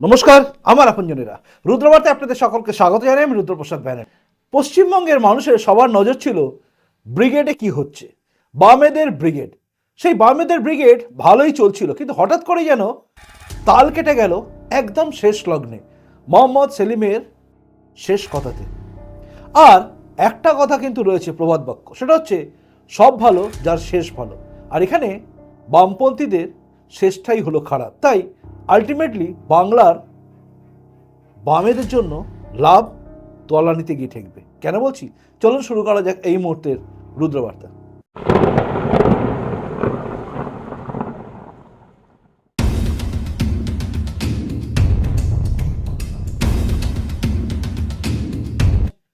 নমস্কার, আমার আপনজনেরা। রুদ্রবার্তায় আপনাদের সকলকে স্বাগত জানাই আমি রুদ্রপ্রসাদ ব্যানার পশ্চিমবঙ্গের মানুষের সবার নজর ছিল ব্রিগেডে কি হচ্ছে। বামেদের ব্রিগেড। সেই বামেদের ব্রিগেড ভালোই চলছিল, কিন্তু হঠাৎ করে যেন তাল কেটে গেল একদম শেষ লগ্নে, মোহাম্মদ সেলিমের শেষ কথাতে। আর একটা কথা কিন্তু রয়েছে প্রবাদ বাক্য, সেটা হচ্ছে, সব ভালো যার শেষ ভালো। আর এখানে বামপন্থীদের শেষটাই হলো খারাপ। তাই আলটিমেটলি বাংলার বামেদের জন্য লাভ তলানিতে গিয়ে ঠেকবে। কেন বলছি? চলুন শুরু করা যাক এই মুহূর্তের রুদ্রবার্তা।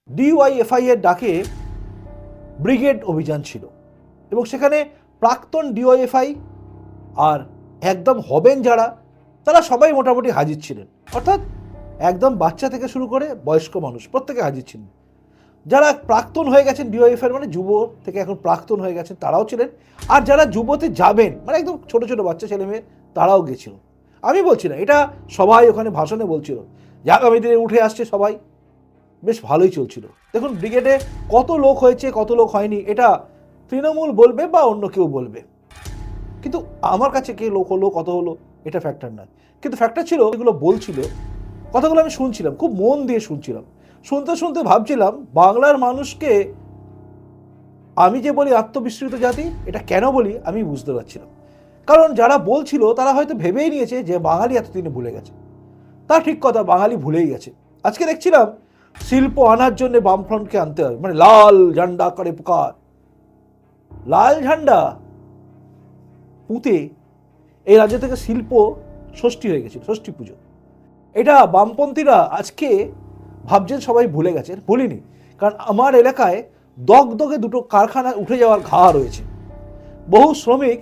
ডিওয়াইএফআই এর ডাকে ব্রিগেড অভিযান ছিল এবং সেখানে প্রাক্তন ডিওয়াইএফআই আর একদম হবেন যারা তারা সবাই মোটামুটি হাজির ছিলেন। অর্থাৎ একদম বাচ্চা থেকে শুরু করে বয়স্ক মানুষ প্রত্যেকে হাজির ছিলেন। যারা প্রাক্তন হয়ে গেছেন ডিওএফের মানে যুব থেকে এখন প্রাক্তন হয়ে গেছেন তারাও ছিলেন। আর যারা যুবতে যাবেন মানে একদম ছোট ছোট বাচ্চা ছেলে মেয়ে, তারাও গেছিল। আমি বলছি না, এটা সবাই ওখানে ভাষণে বলছিল। যে আগামী দিনে উঠে আসছে সবাই। বেশ ভালোই চলছিল। দেখুন, ব্রিগেডে কত লোক হয়েছে, কত লোক হয়নি, এটা তৃণমূল বলবে বা অন্য কেউ বলবে? কিন্তু আমার কাছে কে লোক হলো, কত হলো? এটা ফ্যাক্টর নয়। কিন্তু ফ্যাক্টর ছিল এগুলো বলছিল, কথাগুলো আমি শুনছিলাম, খুব মন দিয়ে শুনছিলাম। শুনতে শুনতে ভাবছিলাম, বাংলার মানুষকে আমি যে বলি আত্মবিস্মৃত জাতি, এটা কেন বলি আমি বুঝতে পারছিলাম। কারণ যারা বলছিল, তারা হয়তো ভেবেই নিয়েছে যে বাঙালি এতদিনে ভুলে গেছে। তা ঠিক কথা, বাঙালি ভুলেই গেছে। আজকে দেখছিলাম, শিল্প আনার জন্য বামফ্রন্টকে আনতে হবে মানে লাল ঝান্ডা করে পুকার। লাল ঝান্ডা পুঁতে এই রাজ্য থেকে শিল্প ষষ্ঠী হয়ে গেছিল, ষষ্ঠী পুজো। এটা বামপন্থীরা আজকে ভাবছেন সবাই ভুলে গেছেন, ভুলিনি। কারণ আমার এলাকায় দগদগে দুটো কারখানা উঠে যাওয়ার ঘা রয়েছে। বহু শ্রমিক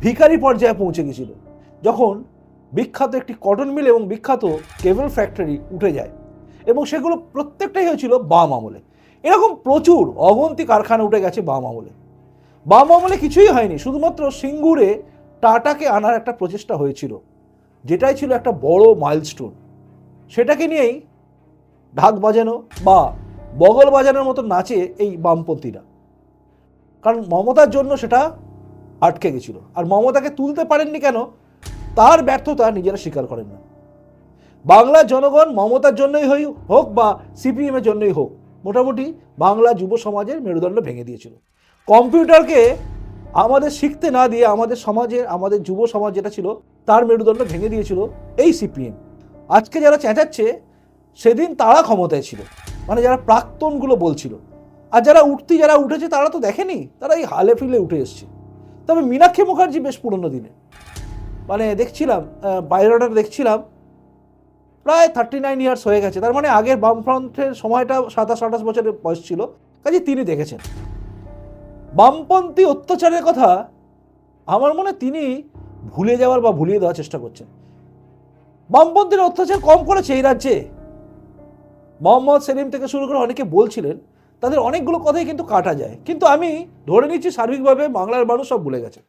ভিখারি পর্যায়ে পৌঁছে গেছিল। যখন বিখ্যাত একটি কটন মিল এবং বিখ্যাত কেবল ফ্যাক্টরি উঠে যায় এবং সেগুলো প্রত্যেকটাই হয়েছিল বাম আমলে। এরকম প্রচুর অগন্তি কারখানা উঠে গেছে বাম আমলে। বাম আমলে কিছুই হয়নি, শুধুমাত্র সিঙ্গুরে টাটাকে আনার একটা প্রচেষ্টা হয়েছিল, যেটাই ছিল একটা বড় মাইলস্টোন সেটাকে নিয়েই ঢাক বাজানো বা বগল বাজানোর মতো নাচে এই বামপন্থীরা। কারণ মমতার জন্য সেটা আটকে গেছিল। আর মমতাকে তুলতে পারেননি কেন? তার ব্যর্থতা নিজেরা স্বীকার করেন না। বাংলার জনগণ মমতার জন্যই হই হোক বা সিপিএমের জন্যই হোক, মোটামুটি বাংলা যুব সমাজের মেরুদণ্ড ভেঙে দিয়েছিল। কম্পিউটারকে আমাদের শিখতে না দিয়ে আমাদের সমাজের আমাদের যুব সমাজ যেটা ছিল, তার মেরুদণ্ড ভেঙে দিয়েছিল এই সিপিএম। আজকে যারা চেঁচাচ্ছে, সেদিন তারা ক্ষমতায় ছিল। মানে যারা প্রাক্তনগুলো বলছিল। আর যারা উঠতি, যারা উঠেছে, তারা তো দেখেনি। তারা এই হালে ফিলে উঠে এসছে। তবে মীনাক্ষী মুখার্জি বেশ পুরনো দিনে মানে দেখছিলাম বায়োডাটা দেখছিলাম, প্রায় থার্টি নাইন ইয়ার্স হয়ে গেছে। তার মানে আগের বামফ্রন্টের সময়টা সাতাশ, আঠাশ বছরের বয়স ছিল। কাজে তিনি দেখেছেন। বামপন্থী অত্যাচারের কথা আমার মনে তিনি ভুলে যাওয়ার বা ভুলিয়ে দেওয়ার চেষ্টা করছেন। বামপন্থীর অত্যাচার কম করেছে এই রাজ্যে। মোহাম্মদ সেলিম থেকে শুরু করে অনেকে বলছিলেন, তাদের অনেকগুলো কথাই কিন্তু কাটা যায়। কিন্তু আমি ধরে নিচ্ছি সার্বিকভাবে বাংলার মানুষ সব ভুলে গেছে।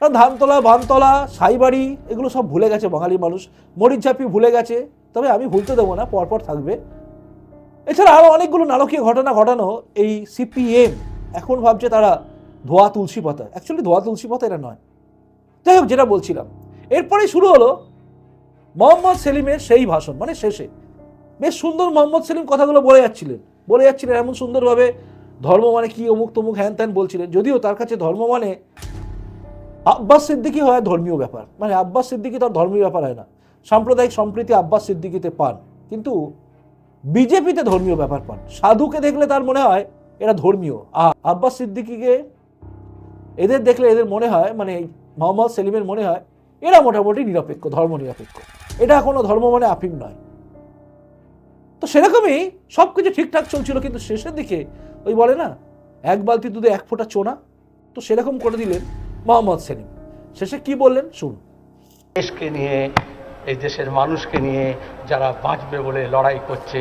কারণ ধানতলা বানতলা সাইবাড়ি, এগুলো সব ভুলে গেছে বাঙালি মানুষ। মরিচঝাপি ভুলে গেছে। তবে আমি ভুলতে দেবো না, পরপর থাকবে। এছাড়া আরও অনেকগুলো নারকীয় ঘটনা ঘটানো এই সিপিএম এখন ভাবছে তারা ধোয়া তুলসী পাতা। অ্যাকচুয়ালি ধোয়া তুলসী পাতা এটা নয়। যাই হোক, যেটা বলছিলাম। এরপরে শুরু হলো মোহাম্মদ সেলিমের সেই ভাষণ মানে শেষে। বেশ সুন্দর মোহাম্মদ সেলিম কথাগুলো বলে যাচ্ছিলেন। বলে যাচ্ছিলেন এমন সুন্দরভাবে ধর্ম মানে কি, অমুক তমুক, হ্যান ত্যান বলছিলেন। যদিও তার কাছে ধর্ম মানে আব্বাস সিদ্দিকি হয় ধর্মীয় ব্যাপার। মানে আব্বাস সিদ্দিকি তার ধর্মীয় ব্যাপার হয় না। সাম্প্রদায়িক সম্প্রীতি আব্বাস সিদ্দিকিতে পান। কিন্তু বিজেপিতে ধর্মীয় ব্যাপার পান। সাধুকে দেখলে তার মনে হয় এরা ধর্মীয়। আব্বাস সিদ্দিকিকে এদের দেখলে এদের মনে হয় মানে মোহাম্মদ সেলিমের মনে হয়, এরা মোটামুটি নিরপেক্ষ ধর্ম নিরপেক্ষ এটা কোনো ধর্ম মানে আফিম নয়। তো সেরকমই সব কিছু ঠিকঠাক চলছিল, কিন্তু শেষের দিকে ওই বলে না, এক বালতি দুধে এক ফোঁটা চোনা, তো সেরকম করে দিলেন মোহাম্মদ সেলিম। শেষে কি বললেন? শুন দেশকে নিয়ে এই দেশের মানুষকে নিয়ে যারা বাঁচবে বলে লড়াই করছে,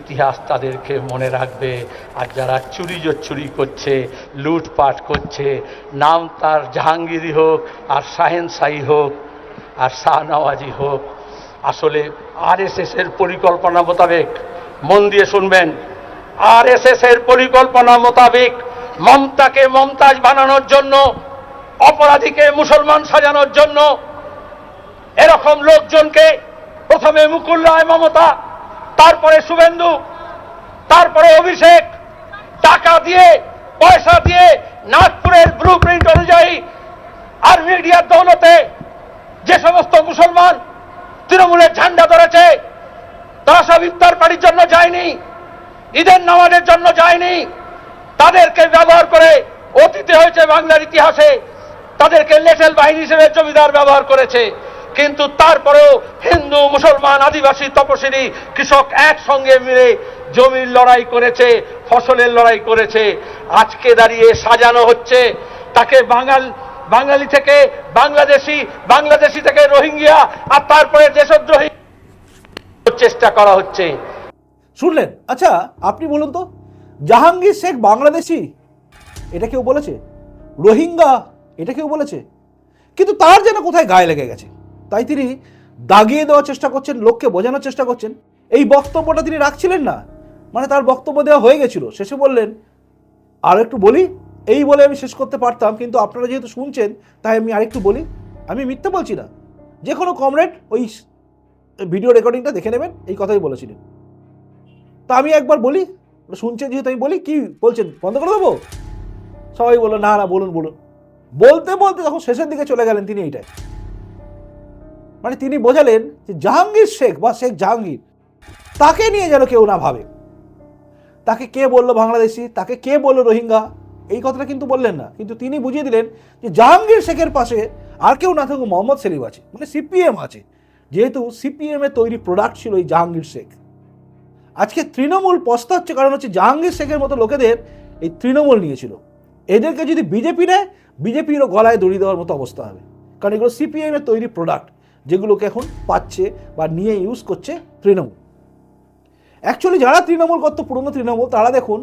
ইতিহাস তাদেরকে মনে রাখবে। আর যারা চুরি চুরি করছে, লুটপাট করছে, নাম তার জাহাঙ্গীরই হোক, আর শাহেনশাহী হোক, আর শাহনওয়াজি হোক। আসলে এর পরিকল্পনা মোতাবেক, মন দিয়ে শুনবেন এর পরিকল্পনা মোতাবেক মমতাকে মমতাজ বানানোর জন্য, অপরাধীকে মুসলমান সাজানোর জন্য এরকম লোকজনকে প্রথমে মুকুল রায় মমতা, তারপরে শুভেন্দু, তারপরে অভিষেক, টাকা দিয়ে, পয়সা দিয়ে নাগপুরের ব্লু প্রিন্ট অনুযায়ী আর মিডিয়ার দৌলতে যে সমস্ত মুসলমান তৃণমূলের ঝান্ডা ধরেছে, তারা সব ইফতার পার্টির জন্য যায়নি, ঈদের নামাজের জন্য যায়নি, তাদেরকে ব্যবহার করে অতীতে হয়েছে বাংলার ইতিহাসে, তাদেরকে লেটেল বাহিনী হিসেবে জমিদার ব্যবহার করেছে। কিন্তু তারপরেও হিন্দু, মুসলমান, আদিবাসী তপশিলি কৃষক একসঙ্গে মিলে জমির লড়াই করেছে, ফসলের লড়াই করেছে। আজকে দাঁড়িয়ে সাজানো হচ্ছে তাকে বাঙাল, বাঙালি থেকে বাংলাদেশি বাংলাদেশি থেকে রোহিঙ্গিয়া আর তারপরে দেশদ্রোহী চেষ্টা করা হচ্ছে। শুনলেন? আচ্ছা আপনি বলুন তো, জাহাঙ্গীর শেখ বাংলাদেশি? এটা কেউ বলেছে? রোহিঙ্গা? এটা কেউ বলেছে? কিন্তু তার যেন কোথায় গায়ে লেগে গেছে? তাই তিনি দাগিয়ে দেওয়ার চেষ্টা করছেন, লোককে বোঝানোর চেষ্টা করছেন। এই বক্তব্যটা তিনি রাখছিলেন না। মানে তার বক্তব্য দেওয়া হয়ে গেছিল। শেষে বললেন, আর একটু বলি? এই বলে আমি শেষ করতে পারতাম, কিন্তু আপনারা যেহেতু শুনছেন, তাই আমি আরেকটু বলি। আমি মিথ্যে বলছি না। যে কোনো কমরেড ওই ভিডিও রেকর্ডিংটা দেখে নেবেন, এই কথাই বলেছিলেন। তা আমি একবার বলি, শুনছেন যেহেতু আমি বলি, কি বলছেন? বন্ধ করে দেবো? সবাই বলল, না না, বলুন বলুন। বলতে বলতে যখন শেষের দিকে চলে গেলেন তিনি এইটাই মানে তিনি বোঝালেন যে জাহাঙ্গীর শেখ বা শেখ জাহাঙ্গীর, তাকে নিয়ে যেন কেউ না ভাবে। তাকে কে বলল বাংলাদেশি, তাকে কে বলল রোহিঙ্গা, এই কথাটা কিন্তু বললেন না। কিন্তু তিনি বুঝিয়ে দিলেন যে জাহাঙ্গীর শেখের পাশে আর কেউ না থাকুক মোহাম্মদ সেলিম আছে মানে সিপিএম আছে। যেহেতু সিপিএম এর তৈরি প্রোডাক্ট ছিল এই জাহাঙ্গীর শেখ। আজকে তৃণমূল পস্তাচ্ছে কারণ হচ্ছে জাহাঙ্গীর শেখের মতো লোকেদের এই তৃণমূল নিয়েছিল। এদেরকে যদি বিজেপি নেয়, বিজেপিরও গলায় দড়ি দেওয়ার মতো অবস্থা হবে। কারণ এগুলো সিপিএম এর তৈরি প্রোডাক্ট যেগুলোকে এখন পাচ্ছে বা নিয়ে ইউজ করছে তৃণমূল। অ্যাকচুয়ালি যারা তৃণমূল করতো, পুরনো তৃণমূল, তারা দেখুন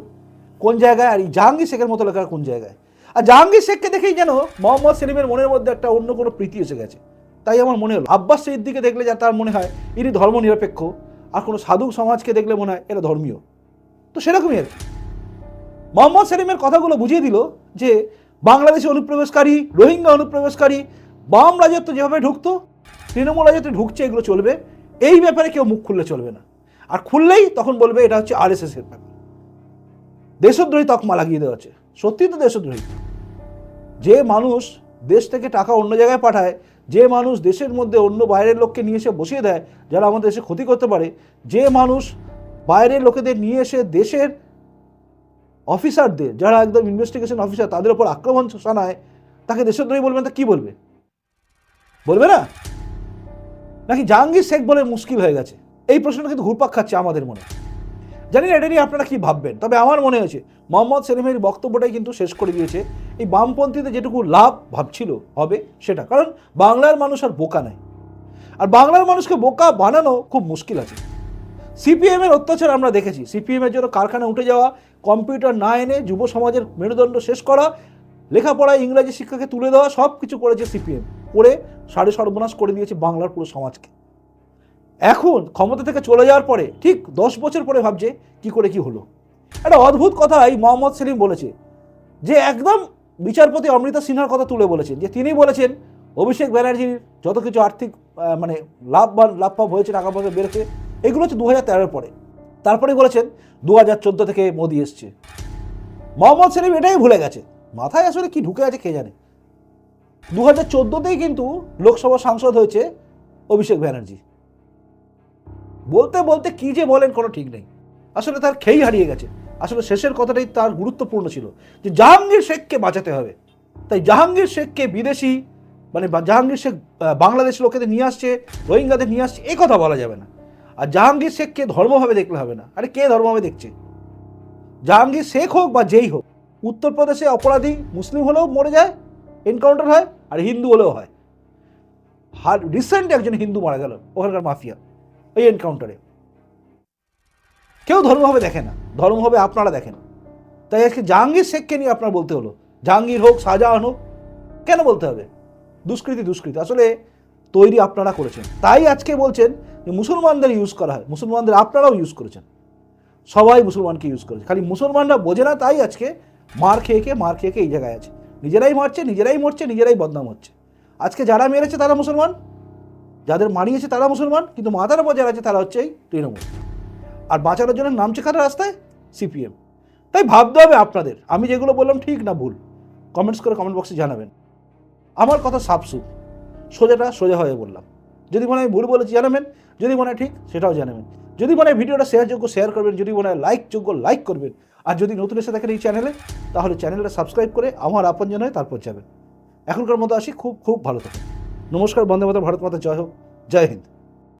কোন জায়গায় আর এই জাহাঙ্গীর শেখের মতো লোকেরা কোন জায়গায়। আর জাহাঙ্গীর শেখকে দেখেই যেন মোহাম্মদ সেলিমের মনের মধ্যে একটা অন্য কোনো প্রীতি এসে গেছে। তাই আমার মনে হলো, আব্বাস দিকে দেখলে যা তার মনে হয়, ইনি ধর্মনিরপেক্ষ, আর কোনো সাধু সমাজকে দেখলে মনে হয় এরা ধর্মীয়। তো সেরকমই আর মোহাম্মদ সেলিমের কথাগুলো বুঝিয়ে দিল যে বাংলাদেশে অনুপ্রবেশকারী, রোহিঙ্গা অনুপ্রবেশকারী, বাম রাজত্ব যেভাবে ঢুকতো তৃণমূল রাজত্বে ঢুকছে, এগুলো চলবে, এই ব্যাপারে কেউ মুখ খুললে চলবে না। আর খুললেই তখন বলবে এটা হচ্ছে আর এস এর ব্যাপার। দেশদ্রোহী তকমা লাগিয়ে দেওয়া হচ্ছে। সত্যি তো দেশদ্রোহী। যে মানুষ দেশ থেকে টাকা অন্য জায়গায় পাঠায়, যে মানুষ দেশের মধ্যে অন্য বাইরের লোককে নিয়ে এসে বসিয়ে দেয়, যারা আমাদের দেশে ক্ষতি করতে পারে, যে মানুষ বাইরের লোকেদের নিয়ে এসে দেশের অফিসারদের, যারা একদম ইনভেস্টিগেশন অফিসার তাদের উপর আক্রমণ শানায়, তাকে দেশদ্রোহী বলবেন, তা কী বলবে? বলবে না? নাকি জাহাঙ্গীর শেখ বলে মুশকিল হয়ে গেছে? এই প্রশ্নটা কিন্তু ঘুরপাক খাচ্ছে আমাদের মনে। জানি না, এটা নিয়ে আপনারা কি ভাববেন? তবে আমার মনে হয়েছে, মোহাম্মদ সেলিমের বক্তব্যটাই কিন্তু শেষ করে দিয়েছে। এই বামপন্থীতে যেটুকু লাভ ভাবছিল, হবে সেটা। কারণ বাংলার মানুষ আর বোকা নাই। আর বাংলার মানুষকে বোকা বানানো খুব মুশকিল আছে। সিপিএমের অত্যাচার আমরা দেখেছি। সিপিএমের জন্য কারখানা উঠে যাওয়া, কম্পিউটার না এনে যুব সমাজের মেরুদণ্ড শেষ করা লেখাপড়া ইংরাজি শিক্ষাকে তুলে দেওয়া সব কিছু করেছে সিপিএম। করে সাড়ে সর্বনাশ করে দিয়েছে বাংলার পুরো সমাজকে। এখন ক্ষমতা থেকে চলে যাওয়ার পরে ঠিক দশ বছর পরে ভাবছে কি করে কি হলো। একটা অদ্ভুত কথা এই মোহাম্মদ সেলিম বলেছে, যে একদম বিচারপতি অমৃতা সিনহার কথা তুলে বলেছেন, যে তিনি বলেছেন, অভিষেক ব্যানার্জির যত কিছু আর্থিক মানে লাভ বা লাভ হয়েছে, টাকা পয়সা বেড়েছে এগুলো হচ্ছে দু হাজার পরে। তারপরে বলেছেন দু হাজার চোদ্দ থেকে মোদি এসছে। মোহাম্মদ সেলিম এটাই ভুলে গেছে। মাথায় আসলে কি ঢুকে আছে কে জানে। দু হাজার চোদ্দোতেই কিন্তু লোকসভা সাংসদ হয়েছে অভিষেক ব্যানার্জি। বলতে বলতে কি যে বলেন কোনো ঠিক নেই। আসলে তার খেই হারিয়ে গেছে। আসলে শেষের কথাটাই তার গুরুত্বপূর্ণ ছিল যে জাহাঙ্গীর শেখকে বাঁচাতে হবে। তাই জাহাঙ্গীর শেখকে বিদেশি মানে জাহাঙ্গীর শেখ বাংলাদেশ লোকেদের নিয়ে আসছে, রোহিঙ্গাদের নিয়ে আসছে এই কথা বলা যাবে না। আর জাহাঙ্গীর শেখকে ধর্মভাবে দেখলে হবে না। আরে কে ধর্মভাবে দেখছে? জাহাঙ্গীর শেখ হোক বা যেই হোক, উত্তরপ্রদেশে অপরাধী, মুসলিম হলেও মরে যায় এনকাউন্টার হয় আর হিন্দু হলেও হয়। হার, রিসেন্ট একজন হিন্দু মারা গেল, ওখানকার মাফিয়া ওই এনকাউন্টারে। কেউ ধর্মভাবে দেখে না, ধর্মভাবে আপনারা দেখেন। তাই আজকে জাহাঙ্গীর শেখকে নিয়ে আপনার বলতে হলো, জাহাঙ্গীর হোক, শাহজাহান হোক, কেন বলতে হবে? দুষ্কৃতি দুষ্কৃতি, আসলে তৈরি আপনারা করেছেন। তাই আজকে বলছেন যে মুসলমানদের ইউজ করা হয়, মুসলমানদের আপনারাও ইউজ করেছেন। সবাই মুসলমানকে ইউজ করেছে, খালি মুসলমানরা বোঝে না, তাই আজকে মার খেয়ে খেয়ে, মার খেয়ে খেয়ে এই জায়গায় আছে। নিজেরাই মারছে, নিজেরাই মরছে, নিজেরাই বদনাম হচ্ছে। আজকে যারা মেরেছে তারা মুসলমান, যাদের মারিয়েছে তারা মুসলমান, কিন্তু মাথার উপর যারা আছে তারা হচ্ছে এই তৃণমূল। আর বাঁচানোর জন্য নামছে কাটা রাস্তায়? সিপিএম। তাই ভাবতে হবে আপনাদের। আমি যেগুলো বললাম ঠিক না ভুল? কমেন্টস করে কমেন্ট বক্সে জানাবেন। আমার কথা সাপসু সোজাটা সোজা হয়ে বললাম। যদি মনে হয় ভুল বলেছি জানাবেন, যদি মনে হয় ঠিক, সেটাও জানাবেন। যদি মনে হয় ভিডিওটা শেয়ারযোগ্য শেয়ার করবেন। যদি মনে হয় লাইকযোগ্য লাইক করবেন। আর যদি নতুন এসে দেখেন এই চ্যানেলে তাহলে চ্যানেলটা সাবস্ক্রাইব করে আমার আপনজন হয়ে তারপর যাবেন। এখনকার মতো আসি, খুব খুব ভালো থাকুন। নমস্কার, বন্দে মাতা ভারত মাতা, জয় হোক, জয় হিন্দ।